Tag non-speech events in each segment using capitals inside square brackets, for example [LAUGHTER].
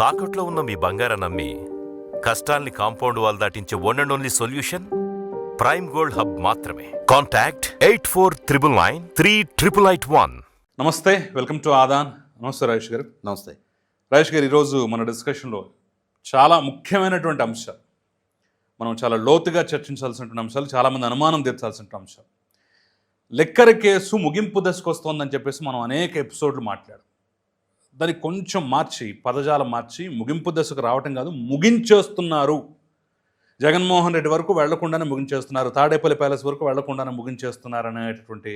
తాకట్లో ఉన్న మీ బంగారం నమ్మి కష్టాల్ని compound wall దాటించే one and only solution prime gold hub మాత్రమే. Contact eight four triple nine three triple eight one నమస్తే వెల్కమ్ టు ఆదాన్. నమస్తే రాజేష్ గారు. నమస్తే. రాజేష్ గారు ఈరోజు మన డిస్కషన్లో చాలా ముఖ్యమైనటువంటి అంశాలు. మనం చాలా లోతుగా చర్చించాల్సినటువంటి అంశాలు చాలామంది అనుమానం తీర్చాల్సిన అంశాలు. లెక్కర కేసు ముగింపు దశకు వస్తోందని చెప్పేసి మనం అనేక ఎపిసోడ్లు మాట్లాడాం. దాన్ని కొంచెం మార్చి పదజాలం మార్చి ముగింపు దశకు రావటం కాదు ముగించేస్తున్నారు. జగన్మోహన్ రెడ్డి వరకు వెళ్ళకుండానే ముగించేస్తున్నారు. తాడేపల్లి ప్యాలెస్ వరకు వెళ్ళకుండానే ముగించేస్తున్నారు అనేటటువంటి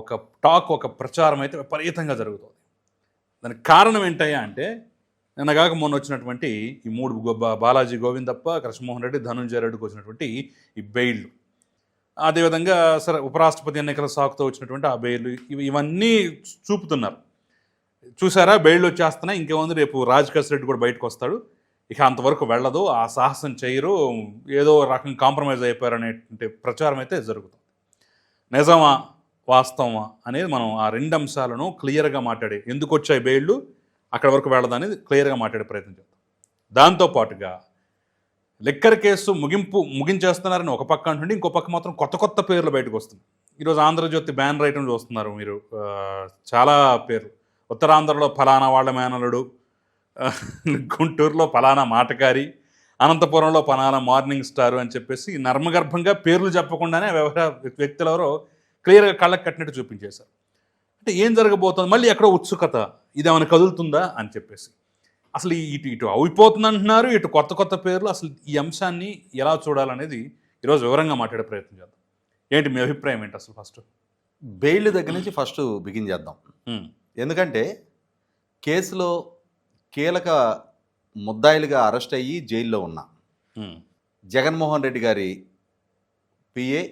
ఒక టాక్ ఒక ప్రచారం అయితే విపరీతంగా జరుగుతుంది. దానికి కారణం ఏంటయ్యా అంటే నిన్నగాక మొన్న వచ్చినటువంటి ఈ మూడు బాలాజీ గోవిందప్ప కృష్ణమోహన్ రెడ్డి ధనుంజయ రెడ్డికి వచ్చినటువంటి ఈ బెయిల్లు. అదేవిధంగా సరే ఉపరాష్ట్రపతి ఎన్నికల సాకుతో వచ్చినటువంటి ఆ బెయిల్ ఇవి ఇవన్నీ చూపుతున్నారు. చూసారా? బెయిల్ వచ్చేస్తున్నాయి. ఇంకేముంది? రేపు రాజ్ రెడ్డి కూడా బయటకు వస్తాడు. ఇక అంతవరకు వెళ్ళదు. ఆ సాహసం చేయరు. ఏదో రకం కాంప్రమైజ్ అయిపోయారనేటువంటి ప్రచారం అయితే జరుగుతుంది. నిజమా? వాస్తవమా? అనేది మనం ఆ రెండు అంశాలను క్లియర్గా మాట్లాడే ఎందుకు వచ్చాయి బెయిళ్ళు? అక్కడ వరకు వెళ్ళదు అనేది క్లియర్గా మాట్లాడే ప్రయత్నం చేద్దాం. దాంతోపాటుగా లిక్కర్ కేసు ముగింపు ముగించేస్తున్నారని ఒక పక్క అంటుండి ఇంకో పక్క మాత్రం కొత్త కొత్త పేర్లు బయటకు వస్తుంది ఈరోజు ఆంధ్రజ్యోతి బ్యాన్ రైటం చూస్తున్నారు మీరు. చాలా పేర్లు. ఉత్తరాంధ్రలో ఫలానా వాళ్ళ మేనలుడు గుంటూరులో ఫలానా మాటకారి అనంతపురంలో ఫలానా మార్నింగ్ స్టార్ అని చెప్పేసి నర్మగర్భంగా పేర్లు చెప్పకుండానే వ్యవహార వ్యక్తులు ఎవరో క్లియర్గా కళ్ళకు కట్టినట్టు చూపించేశారు. అంటే ఏం జరగబోతుంది? మళ్ళీ ఎక్కడో ఉత్సుకత ఇది ఏమైనా కదులుతుందా అని చెప్పేసి. అసలు ఈ- ఇటు ఇటు అయిపోతుంది అంటున్నారు ఇటు కొత్త కొత్త పేర్లు అసలు ఈ అంశాన్ని ఎలా చూడాలనేది ఈరోజు వివరంగా మాట్లాడే ప్రయత్నం చేద్దాం. ఏంటి మీ అభిప్రాయం ఏంటి అసలు ఫస్ట్? బెయిల్ దగ్గర నుంచి ఫస్ట్ బిగిన్ చేద్దాం. ఎందుకంటే కేసులో కీలక ముద్దాయిలుగా అరెస్ట్ అయ్యి జైల్లో ఉన్న. జగన్మోహన్ రెడ్డి గారి పిఏ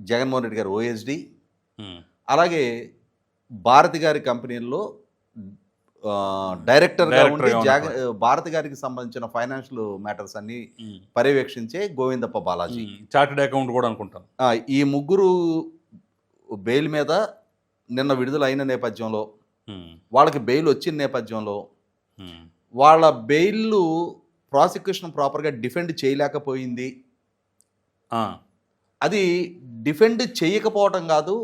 జగన్మోహన్ రెడ్డి గారి ఓఎస్డి అలాగే భారతి గారి కంపెనీల్లో ఉన్నప్పుడు. భారతి గారికి సంబంధించిన ఫైనాన్షియల్ మ్యాటర్స్ అన్ని పర్యవేక్షించే గోవిందప్ప బాలాజీ. చార్టెడ్ అకౌంట్ కూడా అనుకుంటాను. ఆ, ఈ ముగ్గురు బెయిల్ మీద నిన్న విడుదల అయిన నేపథ్యంలో వాళ్ళకి బెయిల్ వచ్చిన నేపథ్యంలో వాళ్ళ బెయిల్లు ప్రాసిక్యూషన్ ప్రాపర్గా డిఫెండ్ చేయలేకపోయింది. అది డిఫెండ్ చేయకపోవటం కాదు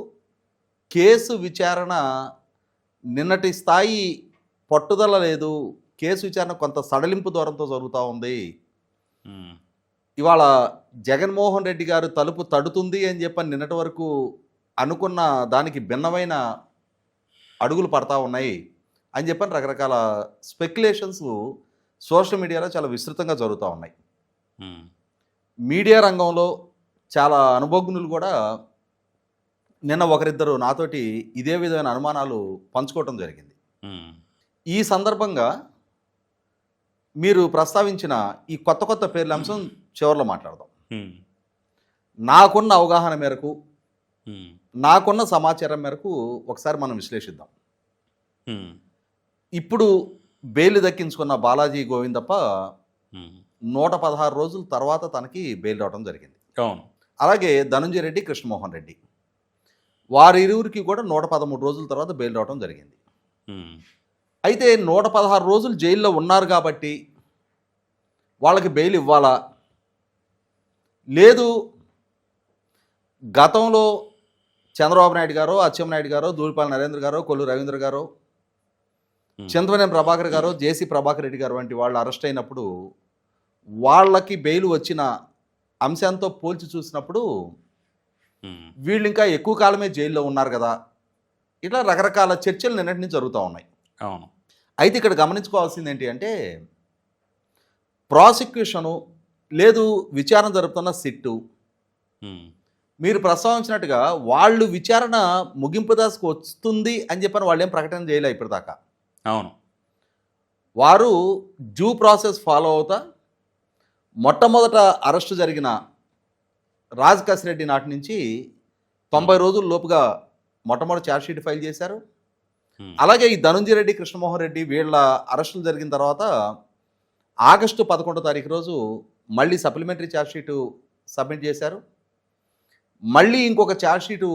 కేసు విచారణ నిన్నటి స్థాయి పట్టుదల లేదు. కేసు విచారణ కొంత సడలింపు దూరంతో జరుగుతూ ఉంది. ఇవాళ జగన్మోహన్ రెడ్డి గారు తలుపు తడుతుంది అని చెప్పని నిన్నటి వరకు అనుకున్న దానికి భిన్నమైన అడుగులు పడతా ఉన్నాయి అని చెప్పని రకరకాల స్పెక్యులేషన్స్ సోషల్ మీడియాలో చాలా విస్తృతంగా జరుగుతూ ఉన్నాయి. మీడియా రంగంలో చాలా అనుభవజ్ఞులు కూడా నిన్న ఒకరిద్దరు నాతోటి ఇదే విధమైన అనుమానాలు పంచుకోవటం జరిగింది. ఈ సందర్భంగా మీరు ప్రస్తావించిన ఈ కొత్త కొత్త పేర్ల అంశం చివరిలో మాట్లాడదాం. నాకున్న అవగాహన మేరకు నాకున్న సమాచారం మేరకు ఒకసారి మనం విశ్లేషిద్దాం. ఇప్పుడు బెయిల్ దక్కించుకున్న బాలాజీ గోవిందప్ప నూట పదహారు రోజుల తర్వాత తనకి బెయిల్ రావడం జరిగింది. అవును. అలాగే ధనుంజయ రెడ్డి కృష్ణమోహన్ రెడ్డి వారిరువురికి కూడా నూట పదమూడు రోజుల తర్వాత బెయిల్ రావడం జరిగింది. అయితే నూట పదహారు రోజులు జైల్లో ఉన్నారు కాబట్టి వాళ్ళకి బెయిల్ ఇవ్వాలా? లేదు గతంలో చంద్రబాబు నాయుడు గారు అచ్చెన్నాయుడు గారు దూడిపాల నరేంద్ర గారు కొల్లు రవీంద్ర గారు చింతమనేని ప్రభాకర్ గారు జేసీ ప్రభాకర్ రెడ్డి గారు వంటి వాళ్ళు అరెస్ట్ అయినప్పుడు వాళ్ళకి బెయిల్ వచ్చిన అంశంతో పోల్చి చూసినప్పుడు వీళ్ళు ఇంకా ఎక్కువ కాలమే జైల్లో ఉన్నారు కదా. ఇట్లా రకరకాల చర్చలు నిన్నటి నుంచి జరుగుతూ ఉన్నాయి. అవును. అయితే ఇక్కడ గమనించుకోవాల్సింది ఏంటి అంటే ప్రాసిక్యూషను లేదు విచారణ జరుపుతున్న సిట్టు మీరు ప్రస్తావించినట్టుగా వాళ్ళు విచారణ ముగింపు దశకు వస్తుంది అని చెప్పని వాళ్ళు ఏం ప్రకటన చేయలే ఇప్పటిదాకా. అవును. వారు డ్యూ ప్రాసెస్ ఫాలో అవుతా మొట్టమొదట అరెస్టు జరిగిన రాజ్ రెడ్డి నాటి నుంచి తొంభై రోజుల లోపుగా మొట్టమొదటి ఛార్జ్షీట్ ఫైల్ చేశారు. అలాగే ఈ ధనుంజయ రెడ్డి కృష్ణమోహన్ రెడ్డి వీళ్ళ అరెస్టులు జరిగిన తర్వాత ఆగస్టు పదకొండో తారీఖు రోజు మళ్ళీ సప్లిమెంటరీ ఛార్జ్షీటు సబ్మిట్ చేశారు. మళ్ళీ ఇంకొక ఛార్జ్షీటు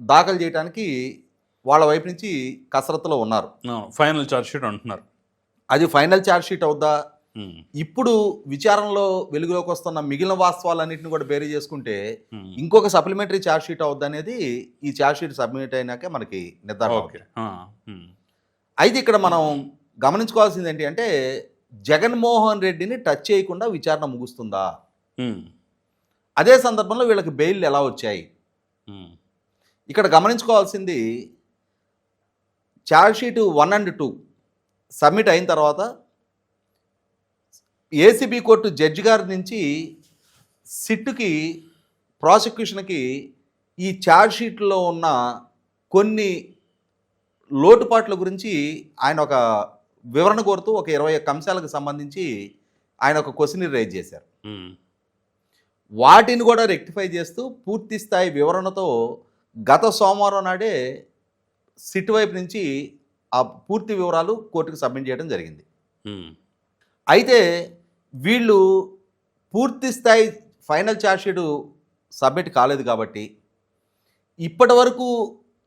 దాఖలు చేయడానికి వాళ్ళ వైపు నుంచి కసరత్తులో ఉన్నారు. ఫైనల్ చార్జ్ షీట్ అంటున్నారు. అది ఫైనల్ ఛార్జ్ షీట్ అవుద్దా? ఉమ్, ఇప్పుడు విచారణలో వెలుగులోకి వస్తున్న మిగిలిన వాస్తవాలన్నింటిని కూడా బేరీ చేసుకుంటే ఉమ్. ఇంకొక సప్లిమెంటరీ ఛార్జ్ షీట్ అవుద్ది అనేది ఈ ఛార్జ్ షీట్ సబ్మిట్ అయినాకే మనకి నిర్ధారణ ఉమ్, అయితే ఇక్కడ మనం గమనించుకోవాల్సింది ఏంటి అంటే జగన్మోహన్ రెడ్డిని టచ్ చేయకుండా విచారణ ముగుస్తుందా? అదే సందర్భంలో వీళ్ళకి బెయిల్ ఎలా వచ్చాయి? ఇక్కడ గమనించుకోవాల్సింది sheet one and two submit అయిన తర్వాత ఏసీబీ కోర్టు జడ్జి గారి నుంచి సిట్టుకి ప్రాసిక్యూషన్కి ఈ షీట్లో ఉన్న కొన్ని లోటుపాట్ల గురించి ఆయన ఒక వివరణ కోరుతూ ఒక ఇరవై ఒక్క అంశాలకు సంబంధించి ఆయన ఒక క్వశ్చన్ రైజ్ చేశారు. వాటిని కూడా రెక్టిఫై చేస్తూ పూర్తి స్థాయి వివరణతో గత సోమవారం నాడే సిట్ వైపు నుంచి ఆ పూర్తి వివరాలు కోర్టుకు సబ్మిట్ చేయడం జరిగింది. అయితే వీళ్ళు పూర్తి స్థాయి ఫైనల్ ఛార్జ్షీట్ సబ్మిట్ కాలేదు కాబట్టి ఇప్పటి వరకు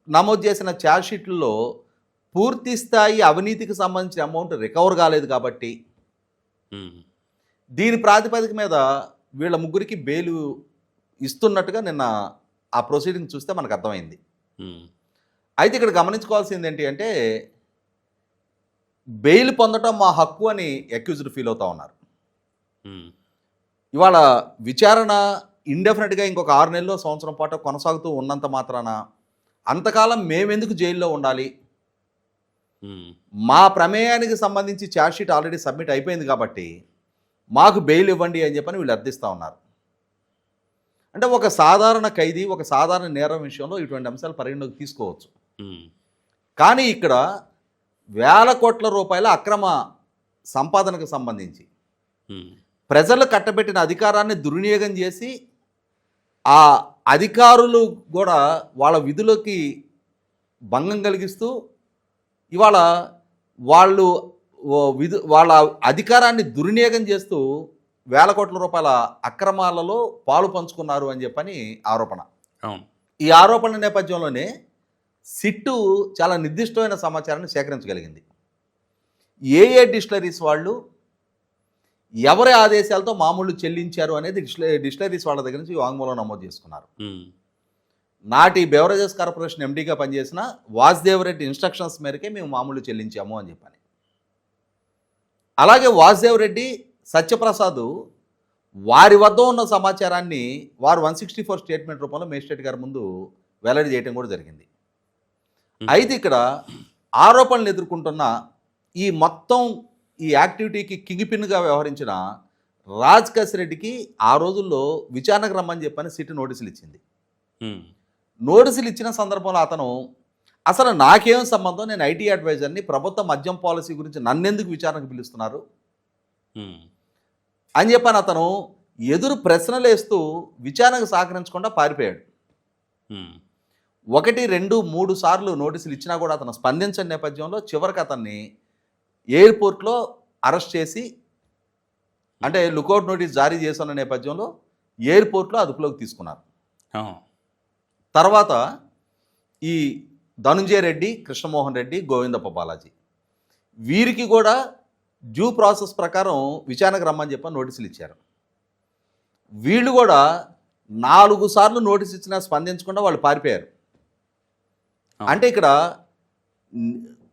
నమోదు చేసిన ఛార్జ్షీట్లలో పూర్తి స్థాయి అవినీతికి సంబంధించిన అమౌంట్ రికవర్ కాలేదు కాబట్టి దీని ప్రాతిపదిక మీద వీళ్ళ ముగ్గురికి బెయిల్ ఇస్తున్నట్టుగా నిన్న ఆ ప్రొసీడింగ్ చూస్తే మనకు అర్థమైంది. అయితే ఇక్కడ గమనించుకోవాల్సింది ఏంటి అంటే బెయిల్ పొందటం మా హక్కు అని అక్యూజ్డ్ ఫీల్ అవుతా ఉన్నారు. ఇవాళ విచారణ ఇండెఫినెట్గా ఇంకొక ఆరు నెలల్లో సంవత్సరం పాటు కొనసాగుతూ ఉన్నంత మాత్రాన అంతకాలం మేమెందుకు జైల్లో ఉండాలి? మా ప్రమేయానికి సంబంధించి ఛార్జ్షీట్ ఆల్రెడీ సబ్మిట్ అయిపోయింది కాబట్టి మాకు బెయిల్ ఇవ్వండి అని చెప్పని వీళ్ళు అర్థిస్తూ ఉన్నారు. అంటే ఒక సాధారణ ఖైదీ ఒక సాధారణ నేరం విషయంలో ఇటువంటి అంశాలు పరిగణలోకి తీసుకోవచ్చు. కానీ ఇక్కడ వేల కోట్ల రూపాయల అక్రమ సంపాదనకు సంబంధించి ప్రజలు కట్టబెట్టిన అధికారాన్ని దుర్వినియోగం చేసి ఆ అధికారులు కూడా వాళ్ళ విధులకి భంగం కలిగిస్తూ ఇవాళ వాళ్ళు విధు వాళ్ళ అధికారాన్ని దుర్వినియోగం చేస్తూ వేల కోట్ల రూపాయల అక్రమాలలో పాలు పంచుకున్నారు అని చెప్పని ఆరోపణ. అవును. ఈ ఆరోపణ నేపథ్యంలోనే సిట్టు చాలా నిర్దిష్టమైన సమాచారాన్ని సేకరించగలిగింది. ఏ ఏ డిస్టిలరీస్ వాళ్ళు ఎవరి ఆదేశాలతో మామూలు చెల్లించారు అనేది డిస్టిల డిస్టిలరీస్ వాళ్ళ దగ్గర నుంచి వాంగ్మూలం నమోదు చేసుకున్నారు. నాటి బెవరేజెస్ కార్పొరేషన్ ఎండీగా పనిచేసిన వాసుదేవ్ రెడ్డి ఇన్స్ట్రక్షన్స్ మేరకే మేము మామూలు చెల్లించాము అని చెప్పని. అలాగే వాసుదేవ్ రెడ్డి సత్యప్రసాద్ వారి వద్ద ఉన్న సమాచారాన్ని వారు వన్ సిక్స్టీ ఫోర్ స్టేట్మెంట్ రూపంలో మేజిస్ట్రేట్ గారి ముందు వెల్లడి చేయడం కూడా జరిగింది. అయితే ఇక్కడ ఆరోపణలు ఎదుర్కొంటున్న ఈ మొత్తం ఈ యాక్టివిటీకి కింగ్ పిన్గా వ్యవహరించిన రాజ్ రెడ్డికి ఆ రోజుల్లో విచారణకు రమ్మని చెప్పని సిటీ నోటీసులు ఇచ్చింది. నోటీసులు ఇచ్చిన సందర్భంలో అతను అసలు నాకేం సంబంధం? నేను ఐటీ అడ్వైజర్ని ప్రభుత్వ మద్యం పాలసీ గురించి నన్నెందుకు విచారణకు పిలుస్తున్నారు? అని చెప్పని అతను. ఎదురు ప్రశ్నలు వేస్తూ విచారణకు సహకరించకుండా పారిపోయాడు. ఒకటి రెండు మూడు సార్లు నోటీసులు ఇచ్చినా కూడా అతను స్పందించని నేపథ్యంలో చివరికి అతన్ని ఎయిర్పోర్ట్లో అరెస్ట్ చేసి అంటే లుకౌట్ నోటీస్ జారీ చేస్తున్న నేపథ్యంలో ఎయిర్పోర్ట్లో అదుపులోకి తీసుకున్నారు. తర్వాత ఈ ధనుంజయ రెడ్డి కృష్ణమోహన్ రెడ్డి గోవిందప్ప బాలాజీ. వీరికి కూడా డ్యూ ప్రాసెస్ ప్రకారం విచారణకు రమ్మని చెప్పి నోటీసులు ఇచ్చారు. వీళ్ళు కూడా నాలుగు సార్లు నోటీస్ ఇచ్చినా స్పందించకుండా వాళ్ళు పారిపోయారు. అంటే ఇక్కడ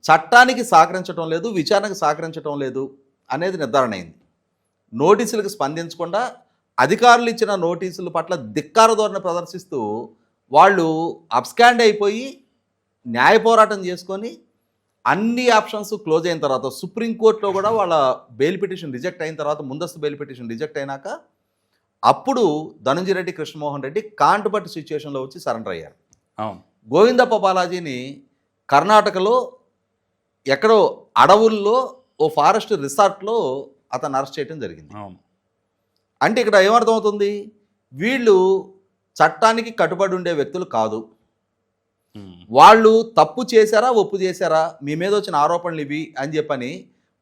చట్టానికి సహకరించడం లేదు విచారణకు సహకరించడం లేదు అనేది నిర్ధారణ అయింది. నోటీసులకు స్పందించకుండా అధికారులు ఇచ్చిన నోటీసుల పట్ల ధిక్కార ధోరణి ప్రదర్శిస్తూ వాళ్ళు అబ్స్కాండ్ అయిపోయి న్యాయ పోరాటం చేసుకొని అన్ని ఆప్షన్స్ క్లోజ్ అయిన తర్వాత సుప్రీంకోర్టులో కూడా వాళ్ళ బెయిల్ పిటిషన్ రిజెక్ట్ అయిన తర్వాత ముందస్తు బెయిల్ పిటిషన్ రిజెక్ట్ అయినాక అప్పుడు ధనంజయ రెడ్డి కృష్ణమోహన్ రెడ్డి కాంటుబట్టి సిచ్యుయేషన్లో వచ్చి సరెండర్ అయ్యారు. గోవిందప్ప బాలాజీని కర్ణాటకలో ఎక్కడో అడవుల్లో ఓ ఫారెస్ట్ రిసార్ట్లో అతను అరెస్ట్ చేయడం జరిగింది. అంటే ఇక్కడ ఏమర్థమవుతుంది? వీళ్ళు చట్టానికి కట్టుబడి ఉండే వ్యక్తులు కాదు. Hmm. వాళ్ళు తప్పు చేశారా ఒప్పు చేశారా మీ మీద వచ్చిన ఆరోపణలు ఇవి అని చెప్పని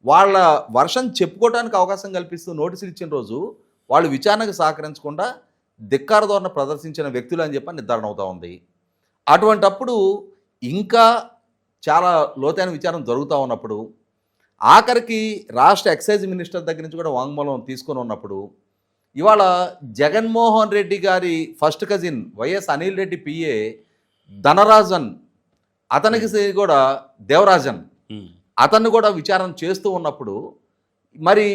వాళ్ళ వర్షం చెప్పుకోవడానికి అవకాశం కల్పిస్తూ నోటీసులు ఇచ్చిన రోజు వాళ్ళు విచారణకు సహకరించకుండా ధిక్కార ధోరణ ప్రదర్శించిన వ్యక్తులు అని చెప్పని నిర్ధారణ అవుతూ ఉంది. అటువంటప్పుడు ఇంకా చాలా లోతైన విచారం జరుగుతూ ఉన్నప్పుడు ఆఖరికి రాష్ట్ర ఎక్సైజ్ మినిస్టర్ దగ్గర నుంచి కూడా వాంగ్మూలం తీసుకొని ఉన్నప్పుడు ఇవాళ జగన్మోహన్ రెడ్డి గారి first cousin YS Anil Reddy PA Dhanarajan అతనికి కూడా దేవరాజన్. అతన్ని కూడా విచారణ చేస్తూ ఉన్నప్పుడు మరి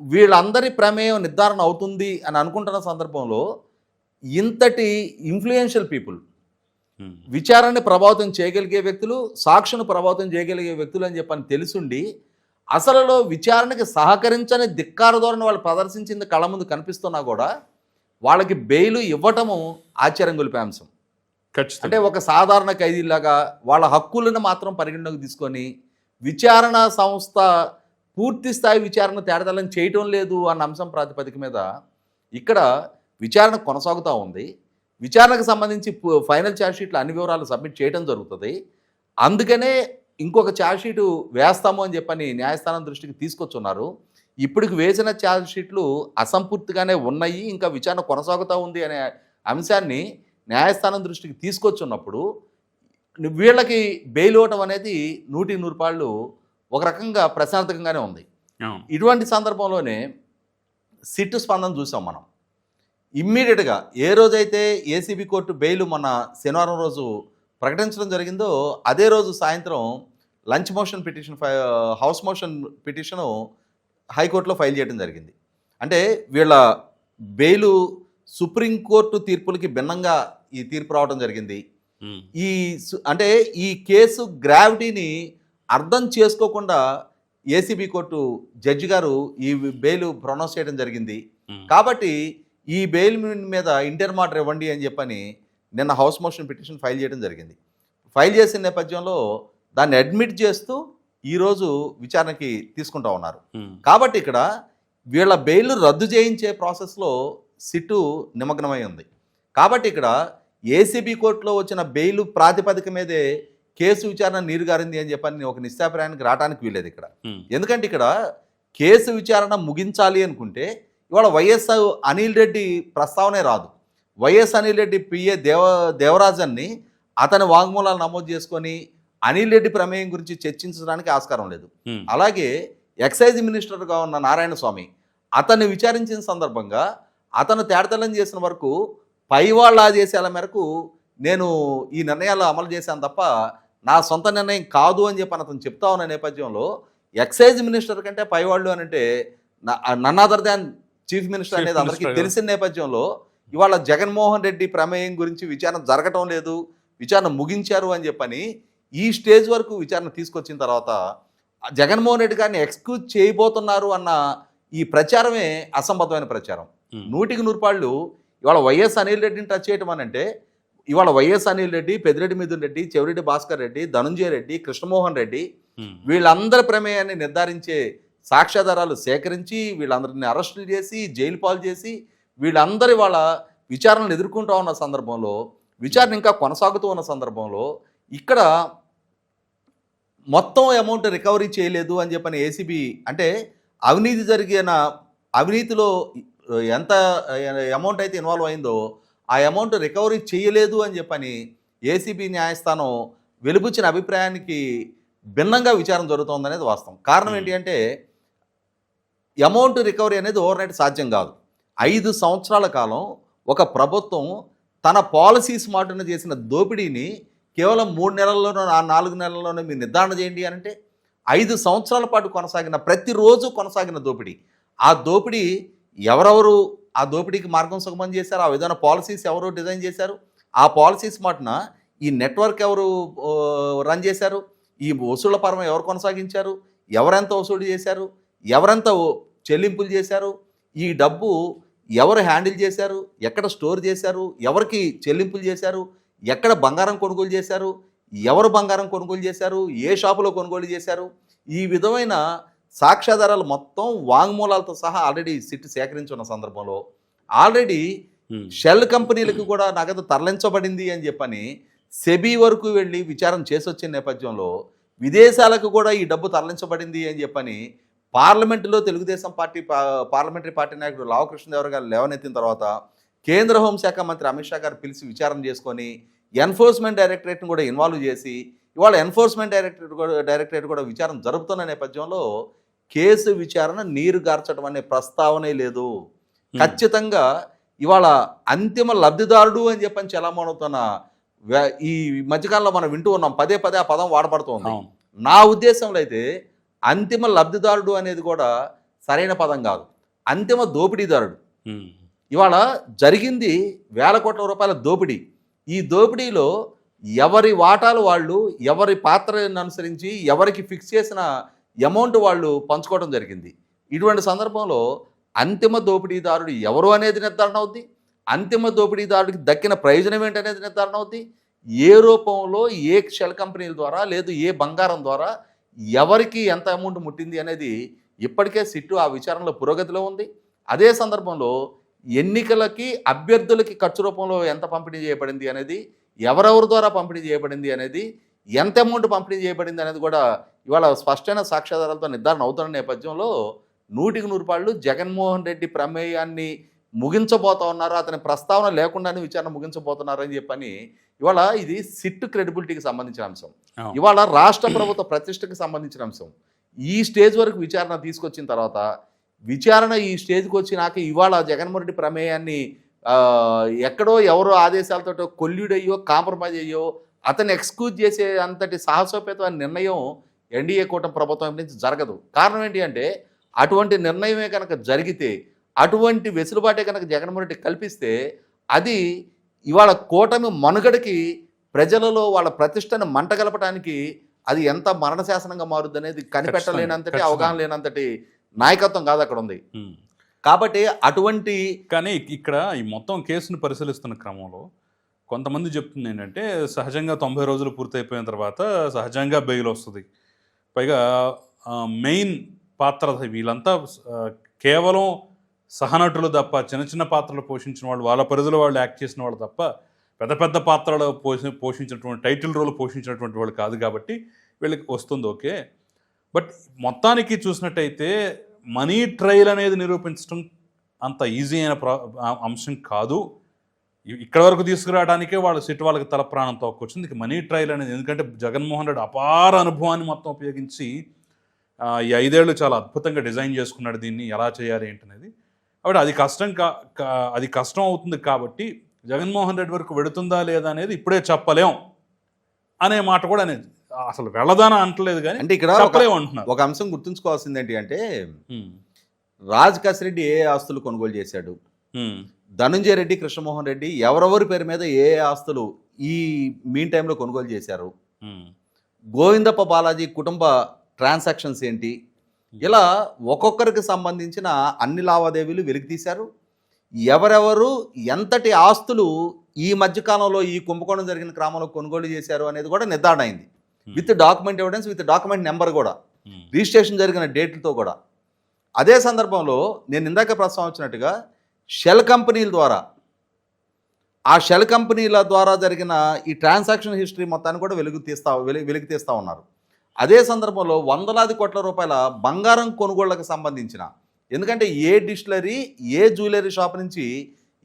వీళ్ళందరి ప్రమేయం నిర్ధారణ అవుతుంది అని అనుకుంటున్న సందర్భంలో ఇంతటి ఇన్ఫ్లుయెన్షియల్ పీపుల్ ఉమ్. విచారణని ప్రభావితం చేయగలిగే వ్యక్తులు సాక్షిని ప్రభావితం చేయగలిగే వ్యక్తులు అని చెప్పని తెలుసుండి అసలులో విచారణకి సహకరించని ధిక్కార ధోరణి వాళ్ళు ప్రదర్శించింది కళ్ళ ముందు కనిపిస్తున్నా కూడా వాళ్ళకి బెయిల్ ఇవ్వటము ఆశ్చర్యం గొలిపే అంశం అంటే ఒక సాధారణ ఖైదీలాగా వాళ్ళ హక్కులను మాత్రం పరిగణలోకి తీసుకొని విచారణ సంస్థ పూర్తి స్థాయి విచారణ తేడాదలం చేయటం లేదు అన్న అంశం ప్రాతిపదిక మీద ఇక్కడ విచారణ కొనసాగుతూ ఉంది. విచారణకు సంబంధించి ఫైనల్ ఛార్జ్షీట్లు అన్ని వివరాలు సబ్మిట్ చేయడం జరుగుతుంది. అందుకనే ఇంకొక ఛార్జ్షీటు వేస్తాము అని చెప్పని న్యాయస్థానం దృష్టికి తీసుకొచ్చున్నారు. ఇప్పటికి వేసిన ఛార్జ్షీట్లు అసంపూర్తిగానే ఉన్నాయి. ఇంకా విచారణ కొనసాగుతూ ఉంది అనే అంశాన్ని న్యాయస్థానం దృష్టికి తీసుకొచ్చున్నప్పుడు వీళ్ళకి బెయిల్ ఇవ్వటం అనేది నూటి నూరు పాళ్ళు ఒక రకంగా ప్రశాంతకంగానే ఉంది. ఇటువంటి సందర్భంలోనే సిట్టు స్పందన చూసాం మనం. ఇమ్మీడియట్గా ఏ రోజైతే ఏసీబీ కోర్టు బెయిల్ మన శనివారం రోజు ప్రకటించడం జరిగిందో అదే రోజు సాయంత్రం lunch motion petition house motion petition హైకోర్టులో ఫైల్ చేయడం జరిగింది. అంటే వీళ్ళ బెయిలు సుప్రీంకోర్టు తీర్పులకి భిన్నంగా ఈ తీర్పు రావడం జరిగింది. ఈ అంటే ఈ కేసు గ్రావిటీని అర్థం చేసుకోకుండా ఏసీబీ కోర్టు జడ్జి గారు ఈ బెయిల్ ప్రొనౌన్స్ చేయడం జరిగింది. కాబట్టి ఈ బెయిల్ మీద ఇంటర్మాటర్ ఇవ్వండి అని చెప్పని నిన్న హౌస్ మోషన్ పిటిషన్ ఫైల్ చేయడం జరిగింది ఫైల్ చేసిన నేపథ్యంలో దాన్ని అడ్మిట్ చేస్తూ ఈరోజు విచారణకి తీసుకుంటా ఉన్నారు. కాబట్టి ఇక్కడ వీళ్ళ బెయిల్ రద్దు చేయించే ప్రాసెస్లో సిట్టు నిమగ్నమై ఉంది కాబట్టి ఇక్కడ ఏసీబీ కోర్టులో వచ్చిన బెయిల్ ప్రాతిపదిక మీదే కేసు విచారణ నీరుగారింది అని చెప్పని ఒక నిశ్చాభిప్రాయానికి రావడానికి వీలేదు ఇక్కడ. ఎందుకంటే ఇక్కడ కేసు విచారణ ముగించాలి అనుకుంటే ఇవాళ వైఎస్ అనిల్ రెడ్డి ప్రస్తావనే రాదు వైఎస్ అనిల్ రెడ్డి పిఏ దేవ దేవరాజన్ని అతని వాంగ్మూలాలు నమోదు చేసుకొని అనిల్ రెడ్డి ప్రమేయం గురించి చర్చించడానికి ఆస్కారం లేదు. అలాగే ఎక్సైజ్ మినిస్టర్గా ఉన్న నారాయణ స్వామి అతన్ని విచారించిన సందర్భంగా అతను తేడతలం చేసిన వరకు పై వాళ్ళ ఆదేశాల మేరకు నేను ఈ నిర్ణయాలు అమలు చేశాను తప్ప నా సొంత నిర్ణయం కాదు అని చెప్పి అతను చెప్తా ఉన్న నేపథ్యంలో ఎక్సైజ్ మినిస్టర్ కంటే పైవాళ్ళు అని అంటే none other than chief minister అనేది అందరికీ. తెలిసిన నేపథ్యంలో ఇవాళ జగన్మోహన్ రెడ్డి ప్రమేయం గురించి విచారణ జరగటం లేదు విచారణ ముగించారు అని చెప్పని ఈ స్టేజ్ వరకు విచారణ తీసుకొచ్చిన తర్వాత జగన్మోహన్ రెడ్డి గారిని ఎక్స్క్యూజ్ చేయబోతున్నారు అన్న ఈ ప్రచారమే అసంబద్ధమైన ప్రచారం. నూటికి నూరుపాళ్ళు ఇవాళ వైఎస్ అనిల్ రెడ్డిని టచ్ చేయటం అని అంటే ఇవాళ వైఎస్ అనిల్ రెడ్డి పెద్దిరెడ్డి మిథున్ రెడ్డి చెవిరెడ్డి భాస్కర్ రెడ్డి ధనుంజయ రెడ్డి కృష్ణమోహన్ రెడ్డి. వీళ్ళందరి ప్రమేయాన్ని నిర్ధారించే సాక్ష్యాధారాలు సేకరించి వీళ్ళందరిని అరెస్టులు చేసి జైలు పాలు చేసి వీళ్ళందరి వాళ్ళ విచారణలు ఎదుర్కొంటూ ఉన్న సందర్భంలో విచారణ ఇంకా కొనసాగుతూ ఉన్న సందర్భంలో ఇక్కడ మొత్తం అమౌంట్ రికవరీ చేయలేదు అని చెప్పని ఏసీబీ అంటే అవినీతి జరిగిన అవినీతిలో ఎంత అమౌంట్ అయితే ఇన్వాల్వ్ అయిందో ఆ అమౌంట్ రికవరీ చేయలేదు అని చెప్పని ఏసీబీ న్యాయస్థానం వెలుబుచ్చిన అభిప్రాయానికి భిన్నంగా విచారణ జరుగుతోందనేది వాస్తవం. కారణం ఏంటి అంటే అమౌంట్ రికవరీ అనేది ఓవర్ నైట్ సాధ్యం కాదు. ఐదు సంవత్సరాల కాలం ఒక ప్రభుత్వం తన పాలసీస్ మాటున చేసిన దోపిడీని కేవలం మూడు నెలల్లోనో ఆ నాలుగు నెలల్లోనో మీరు నిర్ధారణ చేయండి అని అంటే ఐదు సంవత్సరాల పాటు కొనసాగిన ప్రతిరోజు కొనసాగిన దోపిడీ. ఆ దోపిడీ ఎవరెవరు ఆ దోపిడీకి మార్గం సుగమం చేశారు? ఆ విధమైన పాలసీస్ ఎవరు డిజైన్ చేశారు? ఆ పాలసీస్ మాటన ఈ నెట్వర్క్ ఎవరు రన్ చేశారు? ఈ వసూళ్ళ పరం ఎవరు కొనసాగించారు? ఎవరెంత వసూలు చేశారు? ఎవరెంత ఓ- చెల్లింపులు చేశారు? ఈ డబ్బు ఎవరు హ్యాండిల్ చేశారు? ఎక్కడ స్టోర్ చేశారు? ఎవరికి చెల్లింపులు చేశారు? ఎక్కడ బంగారం కొనుగోలు చేశారు? ఎవరు బంగారం కొనుగోలు చేశారు? ఏ షాపులో కొనుగోలు చేశారు? ఈ విధమైన సాక్ష్యాధారాలు మొత్తం వాంగ్మూలాలతో సహా ఆల్రెడీ సిట్ సేకరించున్న సందర్భంలో ఆల్రెడీ. షెల్ కంపెనీలకు కూడా నగదు తరలించబడింది అని చెప్పని సెబీ వరకు వెళ్ళి విచారణ చేసి వచ్చిన నేపథ్యంలో విదేశాలకు కూడా ఈ డబ్బు తరలించబడింది అని చెప్పని పార్లమెంటులో తెలుగుదేశం పార్టీ పార్లమెంటరీ పార్టీ నాయకుడు లావకృష్ణదేవర గారు లేవనెత్తిన తర్వాత కేంద్ర హోంశాఖ మంత్రి అమిత్ షా గారు పిలిచి విచారణ చేసుకొని ఎన్ఫోర్స్మెంట్ డైరెక్టరేట్ను కూడా ఇన్వాల్వ్ చేసి ఇవాళ ఎన్ఫోర్స్మెంట్ డైరెక్టరేట్ కూడా డైరెక్టరేట్ కూడా విచారణ జరుపుతున్న నేపథ్యంలో కేసు విచారణ నీరు గార్చడం అనే ప్రస్తావనే లేదు. ఖచ్చితంగా ఇవాళ అంతిమ లబ్ధిదారుడు అని చెప్పని చలామణవుతున్న వ్య- ఈ మధ్యకాలంలో మనం వింటూ ఉన్నాం. పదే పదే ఆ పదం వాడబడుతోంది. నా ఉద్దేశంలో అయితే అంతిమ లబ్ధిదారుడు అనేది కూడా సరైన పదం కాదు. అంతిమ దోపిడీదారుడు. ఇవాళ జరిగింది వేల కోట్ల రూపాయల దోపిడీ. ఈ దోపిడీలో ఎవరి వాటాలు వాళ్ళు ఎవరి పాత్రను అనుసరించి ఎవరికి ఫిక్స్ చేసిన అమౌంట్ వాళ్ళు పంచుకోవడం జరిగింది. ఇటువంటి సందర్భంలో అంతిమ దోపిడీదారుడు ఎవరు అనేది నిర్ధారణ అవుద్ది? అంతిమ దోపిడీదారుడికి దక్కిన ప్రయోజనం ఏంటనేది నిర్ధారణ అవుద్ది? ఏ రూపంలో ఏ షెల్ కంపెనీల ద్వారా లేదు ఏ బంగారం ద్వారా ఎవరికి ఎంత అమౌంట్ ముట్టింది అనేది ఇప్పటికే సిట్టు ఆ విచారణలో పురోగతిలో ఉంది. అదే సందర్భంలో ఎన్నికలకి అభ్యర్థులకి ఖర్చు రూపంలో ఎంత పంపిణీ చేయబడింది అనేది ఎవరెవరి ద్వారా పంపిణీ చేయబడింది అనేది ఎంత అమౌంట్ పంపిణీ చేయబడింది అనేది కూడా ఇవాళ స్పష్టమైన సాక్ష్యాధారాలతో నిర్ధారణ అవుతున్న నేపథ్యంలో నూటికి నూరు పాళ్ళు జగన్మోహన్ రెడ్డి ప్రమేయాన్ని ముగించబోతా ఉన్నారు అతని ప్రస్తావన లేకుండానే విచారణ ముగించబోతున్నారు అని చెప్పని ఇవాళ ఇది సిట్ క్రెడిబిలిటీకి సంబంధించిన అంశం. ఇవాళ రాష్ట్ర ప్రభుత్వ ప్రతిష్టకి సంబంధించిన అంశం ఈ స్టేజ్ వరకు విచారణ తీసుకొచ్చిన తర్వాత విచారణ ఈ స్టేజ్కి వచ్చినాక ఇవాళ జగన్మోహన్ రెడ్డి ప్రమేయాన్ని ఎక్కడో ఎవరో ఆదేశాలతో కొల్లుడయ్యో కాంప్రమైజ్ అయ్యో అతన్ని ఎక్స్క్యూజ్ చేసే అంతటి సాహసోపేతమైన నిర్ణయం ఎన్డీఏ కూటమి ప్రభుత్వం నుంచి జరగదు కారణం ఏంటి అంటే అటువంటి నిర్ణయమే కనుక జరిగితే అటువంటి వెసులుబాటే కనుక జగన్మోహన్ రెడ్డి కల్పిస్తే అది ఇవాళ కూటమి మనుగడకి ప్రజలలో వాళ్ళ ప్రతిష్టను మంటగలపడానికి అది ఎంత మరణశాసనంగా మారుద్ది అనేది కనిపెట్టలేనంతటి. అవగాహన లేనంతటి నాయకత్వం కాదు అక్కడ ఉంది. కాబట్టి అటువంటి కానీ ఇక్కడ ఈ మొత్తం కేసును పరిశీలిస్తున్న క్రమంలో కొంతమంది చెప్తుంది ఏంటంటే సహజంగా తొంభై రోజులు పూర్తయిపోయిన తర్వాత సహజంగా బెయిల్ వస్తుంది. పైగా మెయిన్ పాత్ర వీళ్ళంతా కేవలం సహనటులు తప్ప చిన్న చిన్న పాత్రలు పోషించిన వాళ్ళు వాళ్ళ పరిధిలో వాళ్ళు యాక్ట్ చేసిన వాళ్ళు తప్ప పెద్ద పెద్ద పాత్రలు పోషి పోషించినటువంటి టైటిల్ రోల్ పోషించినటువంటి వాళ్ళు కాదు కాబట్టి వీళ్ళకి వస్తుంది ఓకే. బట్ మొత్తానికి చూసినట్టయితే మనీ ట్రయల్ అనేది నిరూపించడం అంత ఈజీ అయిన ప్రా అంశం కాదు. ఇక్కడ వరకు తీసుకురావడానికే వాళ్ళ సిట్ వాళ్ళకి తల ప్రాణం తోక్కొచ్చింది. ఇక మనీ ట్రయల్ అనేది ఎందుకంటే జగన్మోహన్ రెడ్డి అపార అనుభవాన్ని మొత్తం ఉపయోగించి ఈ ఐదేళ్ళు చాలా అద్భుతంగా డిజైన్ చేసుకున్నాడు దీన్ని ఎలా చేయాలి ఏంటనేది. కాబట్టి అది కష్టం కా అది కష్టం అవుతుంది కాబట్టి జగన్మోహన్ రెడ్డి వరకు వెడుతుందా లేదా అనేది ఇప్పుడే చెప్పలేం అనే మాట కూడా అనేది అసలు వెళ్ళదానా అంటలేదు కానీ అంటే ఇక్కడ అంటున్నారు. ఒక అంశం గుర్తుంచుకోవాల్సింది ఏంటి అంటే రాజ్ కసిరెడ్డి ఏ ఆస్తులు కొనుగోలు చేశాడు? ధనుంజయ రెడ్డి కృష్ణమోహన్ రెడ్డి ఎవరెవరి పేరు మీద ఏ ఆస్తులు ఈ మీన్ టైంలో కొనుగోలు చేశారు? గోవిందప్ప బాలాజీ కుటుంబ ట్రాన్సాక్షన్స్ ఏంటి? ఇలా ఒక్కొక్కరికి సంబంధించిన అన్ని లావాదేవీలు వెలికి తీశారు. ఎవరెవరు ఎంతటి ఆస్తులు ఈ మధ్యకాలంలో ఈ కుంభకోణం జరిగిన క్రమంలో కొనుగోలు చేశారు అనేది కూడా నిర్ధారణ అయింది. With document evidence with document number కూడా. రిజిస్ట్రేషన్ జరిగిన డేట్లతో కూడా. అదే సందర్భంలో నేను ఇందాక ప్రస్తావించినట్టుగా షెల్ కంపెనీల ద్వారా. ఆ షెల్ కంపెనీల ద్వారా జరిగిన ఈ ట్రాన్సాక్షన్ హిస్టరీ మొత్తాన్ని కూడా వెలుగు తీస్తా వెలుగు తీస్తూ ఉన్నారు. అదే సందర్భంలో వందలాది కోట్ల రూపాయల బంగారం కొనుగోళ్ళకు సంబంధించిన ఎందుకంటే a distillery a jewellery shop నుంచి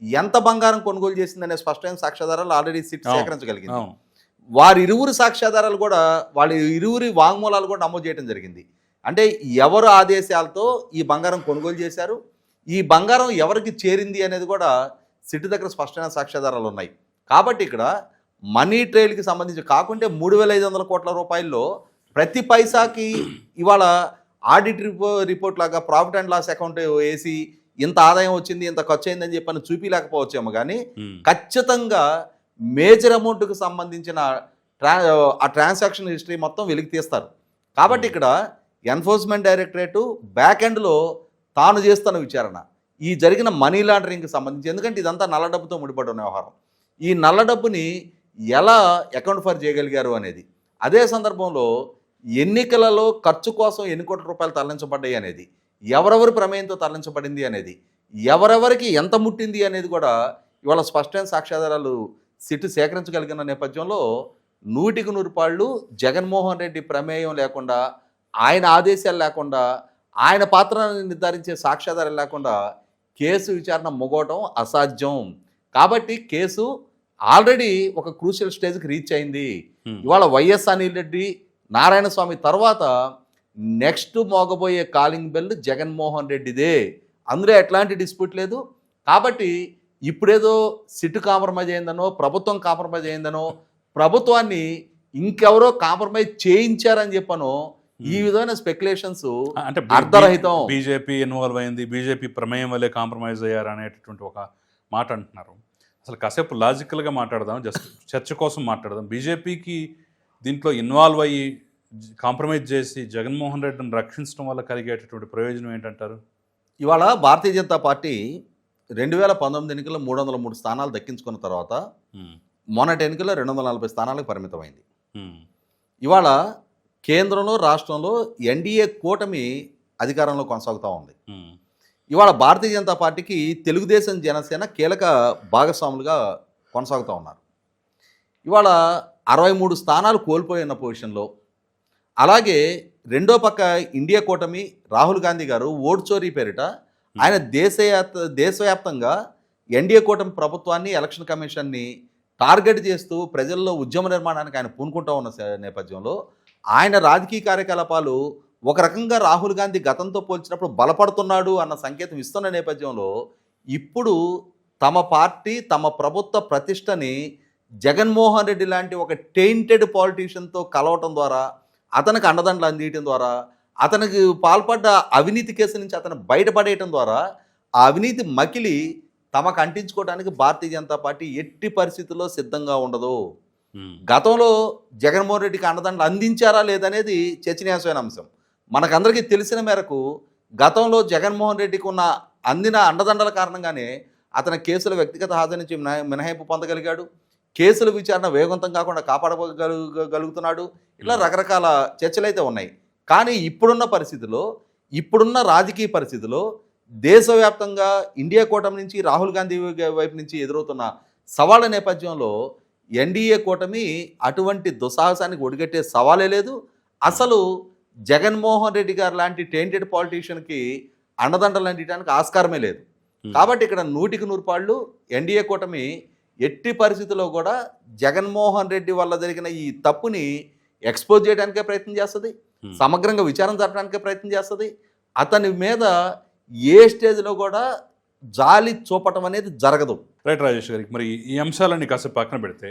ఎంత బంగారం కొనుగోలు చేసిందనే స్పష్టమైన సాక్ష్యాధారాలు ఆల్రెడీ సిట్. సేకరించగలిగింది. వారి ఇరువురు సాక్ష్యాధారాలు కూడా వాళ్ళ ఇరువురి వాంగ్మూలాలు కూడా నమోదు చేయడం జరిగింది. అంటే ఎవరు ఆదేశాలతో ఈ బంగారం కొనుగోలు చేశారు? ఈ బంగారం ఎవరికి చేరింది అనేది కూడా సిటీ దగ్గర స్పష్టమైన సాక్ష్యాధారాలు ఉన్నాయి. కాబట్టి ఇక్కడ మనీ ట్రైల్కి సంబంధించి కాకుంటే మూడు వేల ఐదు వందల కోట్ల రూపాయల్లో ప్రతి పైసాకి ఇవాళ ఆడిట్ రిపో రిపోర్ట్ లాగా ప్రాఫిట్ అండ్ లాస్ అకౌంట్ వేసి ఇంత ఆదాయం వచ్చింది ఇంత ఖర్చు అయిందని చెప్పని చూపించలేకపోవచ్చేమో కానీ ఖచ్చితంగా మేజర్ అమౌంట్కి సంబంధించిన ట్రా ఆ ట్రాన్సాక్షన్ హిస్టరీ మొత్తం వెలికి తీస్తారు. కాబట్టి ఇక్కడ ఎన్ఫోర్స్మెంట్ డైరెక్టరేటు బ్యాక్ ఎండ్లో తాను చేస్తున్న విచారణ. ఈ జరిగిన మనీ లాండరింగ్కి సంబంధించి ఎందుకంటే ఇదంతా నల్ల డబ్బుతో ముడిపడి ఉన్న వ్యవహారం. ఈ నల్ల డబ్బుని ఎలా అకౌంట్ ఫర్ చేయగలిగారు అనేది అదే సందర్భంలో ఎన్నికలలో ఖర్చు కోసం ఎన్ని కోట్ల రూపాయలు తరలించబడ్డాయి అనేది ఎవరెవరి ప్రమేయంతో తరలించబడింది అనేది ఎవరెవరికి ఎంత ముట్టింది అనేది కూడా ఇవాళ స్పష్టమైన సాక్ష్యాధారాలు సిట్ సేకరించగలిగిన నేపథ్యంలో నూటికి నూరు పాళ్ళు జగన్మోహన్ రెడ్డి ప్రమేయం లేకుండా ఆయన ఆదేశాలు లేకుండా ఆయన పాత్రను నిర్ధారించే సాక్ష్యాధారాలు లేకుండా కేసు విచారణ ముగవటం అసాధ్యం. కాబట్టి కేసు ఆల్రెడీ ఒక క్రూషియల్ స్టేజ్కి రీచ్ అయింది. ఇవాళ వైఎస్ అనిల్ రెడ్డి నారాయణ స్వామి తర్వాత నెక్స్ట్ మోగబోయే కాలింగ్ బెల్ జగన్మోహన్ రెడ్డిదే. అందులో ఎట్లాంటి డిస్ప్యూట్ లేదు. కాబట్టి ఇప్పుడేదో సిట్ కాంప్రమైజ్ అయిందనో ప్రభుత్వం కాంప్రమైజ్ అయిందనో ప్రభుత్వాన్ని ఇంకెవరో కాంప్రమైజ్ చేయించారని చెప్పనో ఈ విధమైన స్పెక్యులేషన్స్ అంటే అర్ధరహితం. బీజేపీ ఇన్వాల్వ్ అయింది బీజేపీ ప్రమేయం వల్లే కాంప్రమైజ్ అయ్యారు అనేటటువంటి ఒక మాట అంటున్నారు. అసలు కాసేపు లాజికల్గా మాట్లాడదాం జస్ట్ చర్చ కోసం మాట్లాడదాం. బీజేపీకి దీంట్లో ఇన్వాల్వ్ అయ్యి కాంప్రమైజ్ చేసి జగన్మోహన్ రెడ్డిని రక్షించడం వల్ల కలిగేటటువంటి ప్రయోజనం ఏంటంటారు? ఇవాళ భారతీయ జనతా పార్టీ రెండు వేల పంతొమ్మిది ఎన్నికల్లో మూడు వందల మూడు స్థానాలు దక్కించుకున్న తర్వాత ఉమ్, మొన్నటి ఎన్నికల్లో రెండు వందల నలభై స్థానాలకు పరిమితమైంది. ఉమ్, ఇవాళ కేంద్రంలో రాష్ట్రంలో ఎన్డీఏ కూటమి అధికారంలో కొనసాగుతూ ఉంది. ఇవాళ భారతీయ జనతా పార్టీకి తెలుగుదేశం జనసేన కీలక భాగస్వాములుగా కొనసాగుతూ ఉన్నారు. ఇవాళ అరవై మూడు స్థానాలు కోల్పోయిన పొజిషన్లో అలాగే రెండో పక్క ఇండియా కూటమి రాహుల్ గాంధీ గారు ఓడ్చోరీ పేరిట ఆయన దేశయాత దేశవ్యాప్తంగా ఎన్డీఏ కూటమి ప్రభుత్వాన్ని ఎలక్షన్ కమిషన్ని టార్గెట్ చేస్తూ ప్రజల్లో ఉద్యమ నిర్మాణానికి ఆయన పూనుకుంటూ ఉన్న నేపథ్యంలో ఆయన రాజకీయ కార్యకలాపాలు ఒక రకంగా రాహుల్ గాంధీ గతంతో పోల్చినప్పుడు బలపడుతున్నాడు అన్న సంకేతం ఇస్తున్న నేపథ్యంలో ఇప్పుడు తమ పార్టీ తమ ప్రభుత్వ ప్రతిష్టని జగన్మోహన్ రెడ్డి లాంటి ఒక టెయింటెడ్ పాలిటీషియన్తో కలవటం ద్వారా అతనికి అండదండలు అందియటం ద్వారా అతనికి పాల్పడ్డ అవినీతి కేసు నుంచి అతను బయటపడేయటం ద్వారా ఆ అవినీతి మకిలి తమకు అంటించుకోవడానికి భారతీయ జనతా పార్టీ ఎట్టి పరిస్థితుల్లో సిద్ధంగా ఉండదు. గతంలో జగన్మోహన్ రెడ్డికి అండదండలు అందించారా లేదనేది చర్చనీయాంశమైన అంశం. మనకందరికీ తెలిసిన మేరకు గతంలో జగన్మోహన్ రెడ్డికి ఉన్న అందిన అండదండల కారణంగానే అతని కేసుల వ్యక్తిగత హాజరు నుంచి మినహా- మినహాయింపు పొందగలిగాడు. కేసుల విచారణ వేగవంతం కాకుండా కాపాడగలుగుతున్నాడు. ఇలా రకరకాల చర్చలు అయితే ఉన్నాయి. కానీ ఇప్పుడున్న పరిస్థితిలో ఇప్పుడున్న రాజకీయ పరిస్థితిలో దేశవ్యాప్తంగా ఇండియా కూటమి నుంచి రాహుల్ గాంధీ వైపు నుంచి ఎదురవుతున్న సవాళ్ళ నేపథ్యంలో ఎన్డీఏ కూటమి అటువంటి దుస్సాహసానికి ఒడిగట్టే సవాలే లేదు. అసలు జగన్మోహన్ రెడ్డి గారు లాంటి టెంటెడ్ పాలిటీషియన్కి అండదండలు అందించడానికి ఆస్కారమే లేదు. కాబట్టి ఇక్కడ నూటికి నూరు పాళ్ళు ఎన్డీఏ కూటమి ఎట్టి పరిస్థితుల్లో కూడా జగన్మోహన్ రెడ్డి వల్ల జరిగిన ఈ తప్పుని ఎక్స్పోజ్ చేయడానికే ప్రయత్నం చేస్తుంది. సమగ్రంగా విచారణ జరపడానికే ప్రయత్నం చేస్తుంది. అతని మీద ఏ స్టేజ్లో కూడా జాలి చూపటం అనేది జరగదు. రైట్ రాజేష్ గారికి. మరి ఈ అంశాలన్నీ కాసేపు పక్కన పెడితే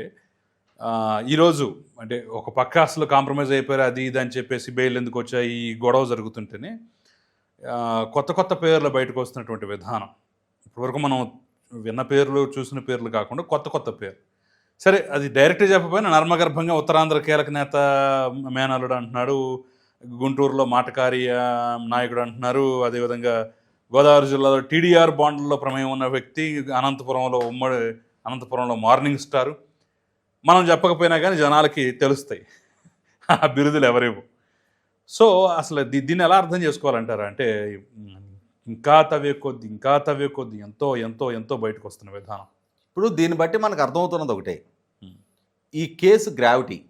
ఈరోజు అంటే ఒక పక్క అసలు కాంప్రమైజ్ అయిపోయారు అది ఇది అని చెప్పేసి బెయిల్ ఎందుకు వచ్చాయి ఈ గొడవ జరుగుతుంటేనే కొత్త కొత్త పేర్లు బయటకు వస్తున్నటువంటి విధానం. ఇప్పటివరకు మనం విన్న పేర్లు చూసిన పేర్లు కాకుండా కొత్త కొత్త పేరు సరే అది డైరెక్ట్గా చెప్పకపోయినా నర్మగర్భంగా ఉత్తరాంధ్ర కీలక నేత మేనల్లుడు అంటున్నాడు గుంటూరులో మాటకారి నాయకుడు అంటున్నారు అదేవిధంగా గోదావరి జిల్లాలో టీడీఆర్ బాండ్లలో ప్రమేయం ఉన్న వ్యక్తి అనంతపురంలో ఉమ్మడి అనంతపురంలో మార్నింగ్ స్టార్. మనం చెప్పకపోయినా కానీ జనాలకి తెలుస్తాయి. ఆ బిరుదులు ఎవరేమో. సో అసలు దీ- దీన్ని ఎలా అర్థం చేసుకోవాలంటారా? అంటే ఇంకా తవ్వే కొద్ది ఇంకా తవ్వే కొద్ది ఎంతో ఎంతో ఎంతో బయటకు వస్తున్న విధానం. ఇప్పుడు దీన్ని బట్టి మనకు అర్థమవుతున్నది ఒకటే. ఈ కేసు గ్రావిటీ.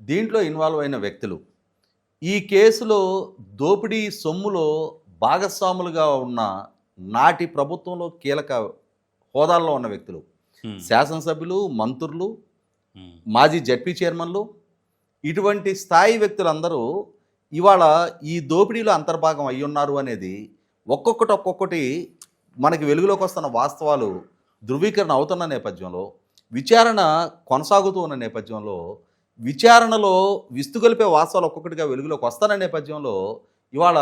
దీంట్లో ఇన్వాల్వ్ అయిన వ్యక్తులు. ఈ కేసులో దోపిడీ సొమ్ములో భాగస్వాములుగా ఉన్న నాటి ప్రభుత్వంలో కీలక హోదాల్లో ఉన్న వ్యక్తులు. శాసనసభ్యులు మంత్రులు మాజీ జడ్పీ చైర్మన్లు ఇటువంటి స్థాయి వ్యక్తులందరూ ఇవాళ ఈ దోపిడీలో అంతర్భాగం అయి ఉన్నారు అనేది ఒక్కొక్కటి ఒక్కొక్కటి మనకి వెలుగులోకి వస్తున్న వాస్తవాలు ధృవీకరణ అవుతున్న నేపథ్యంలో విచారణ కొనసాగుతూ ఉన్న నేపథ్యంలో విచారణలో విస్తుగొలిపే వాస్తవాలు ఒక్కొక్కటిగా వెలుగులోకి వస్తున్న నేపథ్యంలో ఇవాళ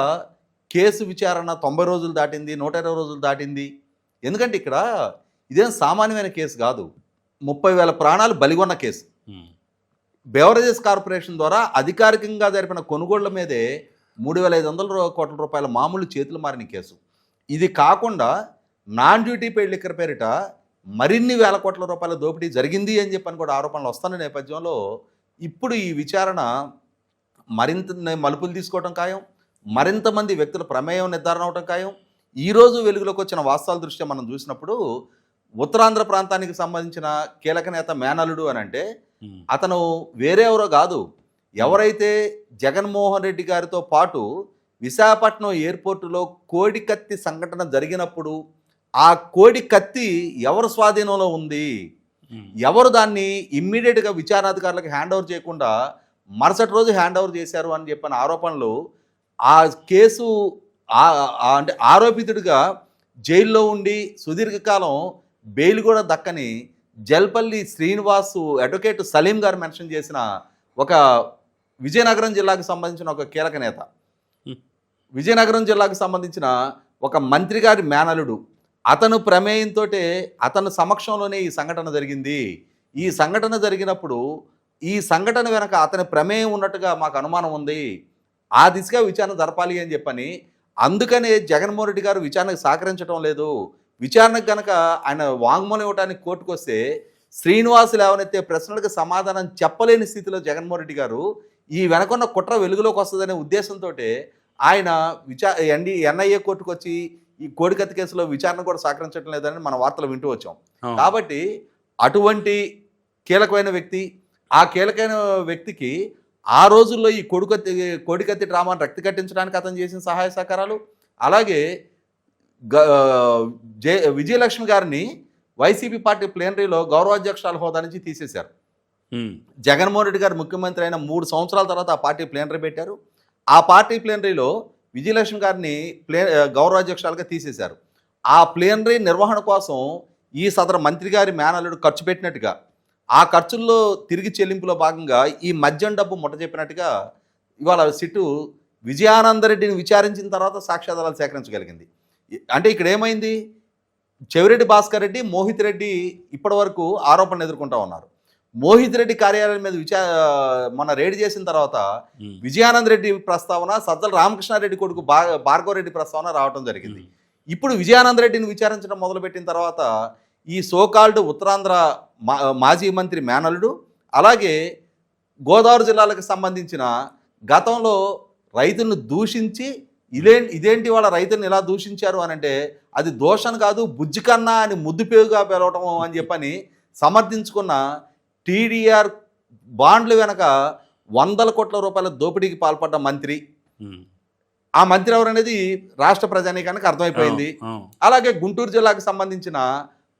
కేసు విచారణ తొంభై రోజులు దాటింది నూట ఇరవై రోజులు దాటింది. ఎందుకంటే ఇక్కడ ఇదేం సామాన్యమైన కేసు కాదు. ముప్పై వేల ప్రాణాలు బలిగొన్న కేసు. బెవరేజెస్ కార్పొరేషన్ ద్వారా అధికారికంగా జరిపిన కొనుగోళ్ళ మీదే మూడు వేల ఐదు వందల కోట్ల రూపాయల మామూలు చేతులు మారిన కేసు. ఇది కాకుండా నాన్ డ్యూటీ పెయిడ్ లిక్కర్ పేరిట మరిన్ని వేల కోట్ల రూపాయల దోపిడీ జరిగింది అని చెప్పని కూడా ఆరోపణలు వస్తున్న నేపథ్యంలో ఇప్పుడు ఈ విచారణ మరింత మలుపులు తీసుకోవడం ఖాయం. మరింత మంది వ్యక్తుల ప్రమేయం నిర్ధారణ అవడం ఖాయం. ఈరోజు వెలుగులోకి వచ్చిన వాస్తవాల దృష్ట్యా మనం చూసినప్పుడు ఉత్తరాంధ్ర ప్రాంతానికి సంబంధించిన కీలక నేత మేనలుడు అని అంటే అతను వేరే ఎవరో కాదు. ఎవరైతే జగన్మోహన్ రెడ్డి గారితో పాటు విశాఖపట్నం ఎయిర్పోర్టులో కోడి కత్తి సంఘటన జరిగినప్పుడు ఆ కోడి కత్తి ఎవరి స్వాధీనంలో ఉంది. ఎవరు దాన్ని ఇమ్మీడియట్గా విచారణాధికారులకు హ్యాండ్ ఓవర్ చేయకుండా మరుసటి రోజు హ్యాండ్ ఓవర్ చేశారు అని చెప్పిన ఆరోపణలు ఆ కేసు అంటే ఆరోపితుడిగా జైల్లో ఉండి సుదీర్ఘకాలం బెయిల్ కూడా దక్కని జల్పల్లి శ్రీనివాసు అడ్వకేట్ సలీం గారు మెన్షన్ చేసిన ఒక విజయనగరం జిల్లాకు సంబంధించిన ఒక కీలక నేత. విజయనగరం జిల్లాకు సంబంధించిన ఒక మంత్రి గారి మేనలుడు. అతను ప్రమేయంతో అతని సమక్షంలోనే ఈ సంఘటన జరిగింది. ఈ సంఘటన జరిగినప్పుడు ఈ సంఘటన వెనక అతని ప్రమేయం ఉన్నట్టుగా మాకు అనుమానం ఉంది. ఆ దిశగా విచారణ జరపాలి అని చెప్పని అందుకనే జగన్మోహన్ రెడ్డి గారు విచారణకు సహకరించడం లేదు విచారణకు గనక ఆయన వాంగ్మూలం ఇవ్వడానికి కోర్టుకు వస్తే శ్రీనివాసు లేవనెత్తే ప్రశ్నలకు సమాధానం చెప్పలేని స్థితిలో జగన్మోహన్ రెడ్డి గారు ఈ వెనకున్న కుట్ర వెలుగులోకి వస్తుందనే ఉద్దేశంతో ఆయన విచా ఎన్డీ ఎన్ఐఏ కోర్టుకు వచ్చి ఈ కోడికత్తి కేసులో విచారణ కూడా సహకరించడం లేదని మన వార్తలు వింటూ వచ్చాం. కాబట్టి అటువంటి కీలకమైన వ్యక్తి ఆ కీలకమైన వ్యక్తికి ఆ రోజుల్లో ఈ కొడుకత్తి కోడికత్తి డ్రామాను రక్తి కట్టించడానికి అతను చేసిన సహాయ సహకారాలు అలాగే విజయలక్ష్మి గారిని వైసీపీ పార్టీ ప్లేనరీలో గౌరవాధ్యక్షురాల హోదా నుంచి తీసేశారు. జగన్మోహన్ రెడ్డి గారు ముఖ్యమంత్రి అయిన మూడు సంవత్సరాల తర్వాత ఆ పార్టీ ప్లేనరీ పెట్టారు. ఆ పార్టీ ప్లేనరీలో విజయలక్ష్మి గారిని ప్లే గౌరవాధ్యక్షురాలుగా తీసేశారు. ఆ ప్లేనరీ నిర్వహణ కోసం ఈ సదరు మంత్రి గారి మేనల్లుడు ఖర్చు పెట్టినట్టుగా ఆ ఖర్చుల్లో తిరిగి చెల్లింపులో భాగంగా ఈ మద్యం డబ్బు ముట్ట చెప్పినట్టుగా ఇవాళ సిట్టు విజయానందరెడ్డిని విచారించిన తర్వాత సాక్ష్యాధారాలు సేకరించగలిగింది అంటే ఇక్కడ ఏమైంది చెవిరెడ్డి భాస్కర్ రెడ్డి మోహిత్ రెడ్డి ఇప్పటి వరకు ఆరోపణలు ఎదుర్కొంటా ఉన్నారు మోహిత్ రెడ్డి కార్యాలయం మీద విచా మన రేడ్ చేసిన తర్వాత. విజయానంద్ రెడ్డి ప్రస్తావన సజ్జల రామకృష్ణారెడ్డి కొడుకు బా భార్గవ రెడ్డి ప్రస్తావన రావడం జరిగింది. ఇప్పుడు విజయానంద రెడ్డిని విచారించడం మొదలుపెట్టిన తర్వాత ఈ సోకాల్డ్ ఉత్తరాంధ్ర మా మాజీ మంత్రి మేనల్లుడు అలాగే గోదావరి జిల్లాలకు సంబంధించిన గతంలో రైతులను దూషించి ఇదే ఇదేంటి వాళ్ళ రైతులను ఇలా దూషించారు అని అంటే అది దోషం కాదు బుజ్జి కన్నా అని ముద్దు పేరుగా పిలవటం అని చెప్పని సమర్థించుకున్న టీడీఆర్ బాండ్లు వెనక వందల కోట్ల రూపాయల దోపిడీకి పాల్పడ్డ మంత్రి. ఆ మంత్రి ఎవరనేది రాష్ట్ర ప్రజానీకానికి అర్థమైపోయింది. అలాగే గుంటూరు జిల్లాకు సంబంధించిన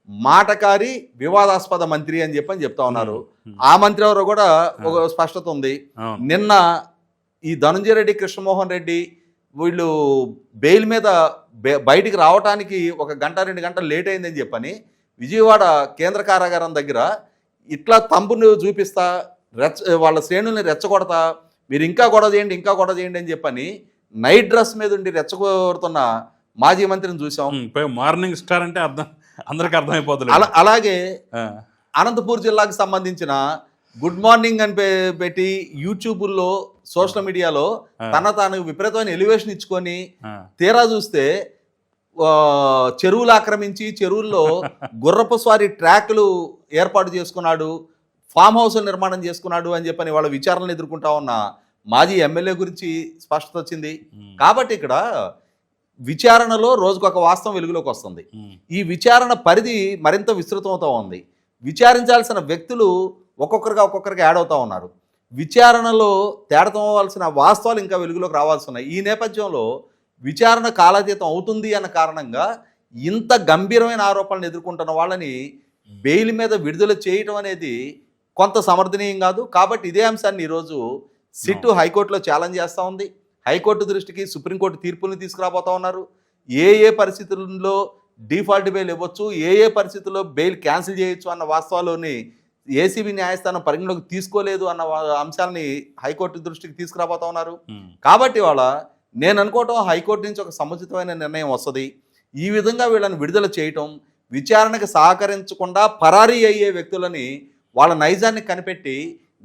మాటకారి వివాదాస్పద మంత్రి అని చెప్పని చెప్తా ఉన్నారు. ఆ మంత్రి ఎవరో కూడా ఒక స్పష్టత ఉంది. నిన్న ఈ ధనంజయ రెడ్డి కృష్ణమోహన్ రెడ్డి వీళ్ళు బెయిల్ మీద బయటికి రావడానికి ఒక గంట రెండు గంటలు లేట్ అయిందని చెప్పని విజయవాడ కేంద్ర కారాగారం దగ్గర ఇట్లా తంబును చూపిస్తా రెచ్చ వాళ్ళ శ్రేణుల్ని రెచ్చగొడతా మీరు ఇంకా గొడవ చేయండి ఇంకా గొడవ చేయండి అని చెప్పని నైట్ డ్రెస్ మీద ఉండి రెచ్చగొడుతున్న మాజీ మంత్రిని చూసాం మార్నింగ్ స్టార్ అంటే అర్థం అందరికి అర్థమైపోతుంది అలా అలాగే. అనంతపూర్ జిల్లాకు సంబంధించిన గుడ్ మార్నింగ్ అని పెట్టి యూట్యూబుల్లో సోషల్ మీడియాలో. తన తాను విపరీతమైన ఎలివేషన్ ఇచ్చుకొని. తీరా చూస్తే చెరువులు ఆక్రమించి చెరువుల్లో [LAUGHS] గుర్రపు స్వారీ ట్రాక్లు ఏర్పాటు చేసుకున్నాడు ఫామ్ హౌస్ నిర్మాణం చేసుకున్నాడు అని చెప్పని వాళ్ళ విచారణలు ఎదుర్కొంటా ఉన్న మాజీ ఎమ్మెల్యే గురించి స్పష్టత వచ్చింది. కాబట్టి ఇక్కడ విచారణలో రోజుకు ఒక వాస్తవం వెలుగులోకి వస్తుంది. ఈ విచారణ పరిధి మరింత విస్తృతమవుతూ ఉంది. విచారించాల్సిన వ్యక్తులు ఒక్కొక్కరుగా ఒక్కొక్కరికి యాడ్ అవుతూ ఉన్నారు. విచారణలో తేడతమవలసిన వాస్తవాలు ఇంకా వెలుగులోకి రావాల్సి ఉన్నాయి. ఈ నేపథ్యంలో విచారణ కాలాతీతం అవుతుంది అన్న కారణంగా ఇంత గంభీరమైన ఆరోపణలు ఎదుర్కొంటున్న వాళ్ళని బెయిల్ మీద విడుదల చేయటం అనేది కొంత సమర్థనీయం కాదు. కాబట్టి ఇదే అంశాన్ని ఈరోజు సిట్టు హైకోర్టులో ఛాలెంజ్ చేస్తూ ఉంది. హైకోర్టు దృష్టికి సుప్రీంకోర్టు తీర్పులను తీసుకురాబోతా ఉన్నారు. ఏ ఏ పరిస్థితుల్లో డిఫాల్ట్ బెయిల్ ఇవ్వచ్చు ఏ ఏ పరిస్థితుల్లో బెయిల్ క్యాన్సిల్ చేయొచ్చు అన్న వాస్తవాల్లోని ఏసీబీ న్యాయస్థానం పరిగణలోకి తీసుకోలేదు అన్న అంశాలని హైకోర్టు దృష్టికి తీసుకురాబోతా ఉన్నారు. కాబట్టి వాళ్ళ నేను అనుకోవటం హైకోర్టు నుంచి ఒక సముచితమైన నిర్ణయం వస్తుంది. ఈ విధంగా వీళ్ళని విడుదల చేయటం విచారణకు సహకరించకుండా పరారీ అయ్యే వ్యక్తులని వాళ్ళ నైజాన్ని కనిపెట్టి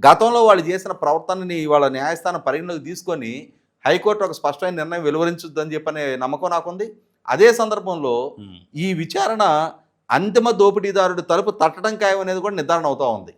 గతంలో వాళ్ళు చేసిన ప్రవర్తనని వాళ్ళ న్యాయస్థానం పరిగణలోకి తీసుకొని హైకోర్టు ఒక స్పష్టమైన నిర్ణయం వెలువరించుద్దని చెప్పనే నమ్మకం నాకుంది అదే సందర్భంలో. ఈ విచారణ అంతిమ దోపిడీదారుడు తలుపు తట్టడం ఖాయం అనేది కూడా నిర్ధారణ అవుతా ఉంది